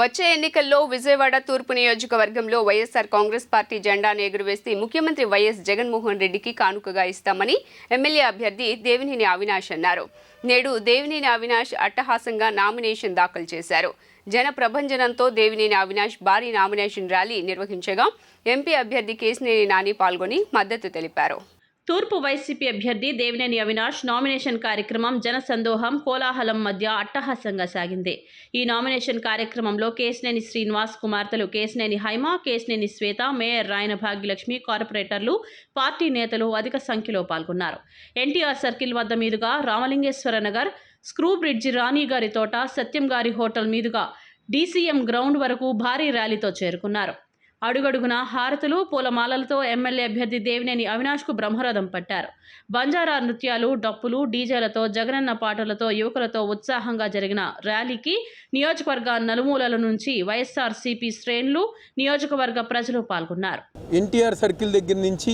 వచ్చే ఎన్నికల్లో విజయవాడ తూర్పు నియోజకవర్గంలో వైఎస్ఆర్ కాంగ్రెస్ పార్టీ జెండాను ఎగురవేసి ముఖ్యమంత్రి వైఎస్ జగన్మోహన్ రెడ్డికి కానుకగా ఇస్తామని ఎమ్మెల్యే అభ్యర్థి దేవినేని అవినాష్ అన్నారు. నేడు దేవినేని అవినాష్ అట్టహాసంగా నామినేషన్ దాఖలు చేశారు. జన ప్రభంజనంతో దేవినేని అవినాష్ భారీ నామినేషన్ ర్యాలీ నిర్వహించగా ఎంపీ అభ్యర్థి కేసినేని నాని పాల్గొని మద్దతు తెలిపారు. తూర్పు వైసీపీ అభ్యర్థి దేవినేని అవినాష్ నామినేషన్ కార్యక్రమం జనసందోహం కోలాహలం మధ్య అట్టహాసంగా సాగింది. ఈ నామినేషన్ కార్యక్రమంలో కేసినేని శ్రీనివాస్ కుమార్తెలు కేసినేని హైమ కేసినేని శ్వేత మేయర్ రాయన భాగ్యలక్ష్మి కార్పొరేటర్లు పార్టీ నేతలు అధిక సంఖ్యలో పాల్గొన్నారు. ఎన్టీఆర్ సర్కిల్ వద్ద మీదుగా రామలింగేశ్వర నగర్ స్క్రూ బ్రిడ్జి రాణి గారి తోట సత్యం గారి హోటల్ మీదుగా డీసీఎం గ్రౌండ్ వరకు భారీ ర్యాలీతో చేరుకున్నారు. అడుగడుగున హారతులు పూలమాలలతో ఎమ్మెల్యే అభ్యర్థి దేవినేని అవినాష్కు బ్రహ్మరథం పట్టారు. బంజారా నృత్యాలు డప్పులు డీజేలతో జగనన్న పాటలతో యువకులతో ఉత్సాహంగా జరిగిన ర్యాలీకి నియోజకవర్గ నలుమూలల నుంచి వైఎస్ఆర్ సిపి శ్రేణులు నియోజకవర్గ ప్రజలు పాల్గొన్నారు. ఎన్టీఆర్ సర్కిల్ దగ్గర నుంచి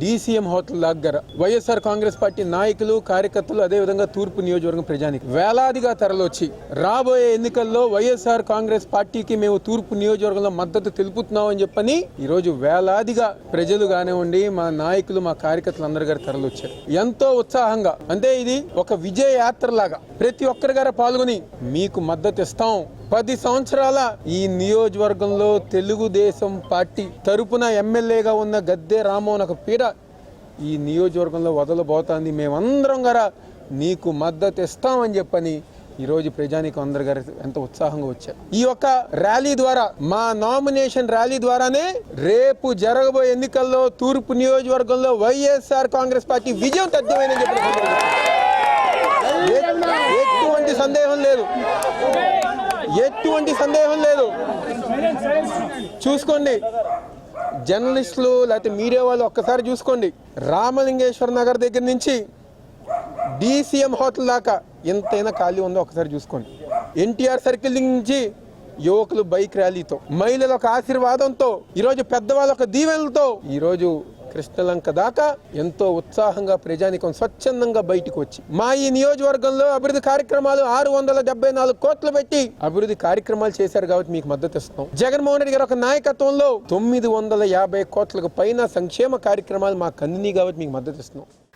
డీసీఎం హోటల్ దగ్గర వైఎస్ఆర్ కాంగ్రెస్ పార్టీ నాయకులు కార్యకర్తలు అదేవిధంగా తూర్పు నియోజకవర్గం ప్రజానికి వేలాదిగా తరలొచ్చి రాబోయే ఎన్నికల్లో వైఎస్ఆర్ కాంగ్రెస్ పార్టీకి మేము తూర్పు నియోజకవర్గంలో మద్దతు తెలుపుతున్నాం అని చెప్పని ఈరోజు వేలాదిగా ప్రజలు కానివ్వండి మా నాయకులు మా కార్యకర్తలు అందరి గారు తరలొచ్చారు ఎంతో ఉత్సాహంగా. అంటే ఇది ఒక విజయ యాత్ర లాగా ప్రతి ఒక్కరి గారు పాల్గొని మీకు మద్దతు ఇస్తాం. పది సంవత్సరాల ఈ నియోజకవర్గంలో తెలుగుదేశం పార్టీ తరపున ఎమ్మెల్యేగా ఉన్న గద్దె రామోహన్ ఒక పీడ ఈ నియోజకవర్గంలో వదలబోతోంది. మేమందరం గారా నీకు మద్దతు ఇస్తామని చెప్పని ఈరోజు ప్రజానికి అందరు గారు ఎంత ఉత్సాహంగా వచ్చారు. ఈ యొక్క ర్యాలీ ద్వారా మా నామినేషన్ ర్యాలీ ద్వారానే రేపు జరగబోయే ఎన్నికల్లో తూర్పు నియోజకవర్గంలో వైఎస్ఆర్ కాంగ్రెస్ పార్టీ విజయం తథ్యమైన చెప్పి ఎటువంటి సందేహం లేదు. ఎటువంటి సందేహం లేదు. చూసుకోండి. జర్నలిస్టులు లేకపోతే మీడియా వాళ్ళు ఒక్కసారి చూసుకోండి. రామలింగేశ్వర నగర్ దగ్గర నుంచి డీసీఎం హోటల్ దాకా ఎంతైనా ఖాళీ ఉందో ఒకసారి చూసుకోండి. ఎన్టీఆర్ సర్కిల్ నుంచి యువకులు బైక్ ర్యాలీతో మహిళల ఒక ఆశీర్వాదంతో ఈరోజు పెద్దవాళ్ళ ఒక దీవెనలతో ఈరోజు కృష్ణలంక దాకా ఎంతో ఉత్సాహంగా ప్రజానికం స్వచ్ఛందంగా బయటకు వచ్చి మా ఈ నియోజకవర్గంలో అభివృద్ధి కార్యక్రమాలు ఆరు వందల డెబ్బై నాలుగు కోట్లు పెట్టి అభివృద్ధి కార్యక్రమాలు చేశారు కాబట్టి మీకు మద్దతు ఇస్తాం జగన్మోహన్ రెడ్డి గారి ఒక నాయకత్వంలో తొమ్మిది వందల యాభై కోట్లకు పైన సంక్షేమ కార్యక్రమాలు మాకు అందినాయి కాబట్టి మీకు మద్దతు ఇస్తున్నాం.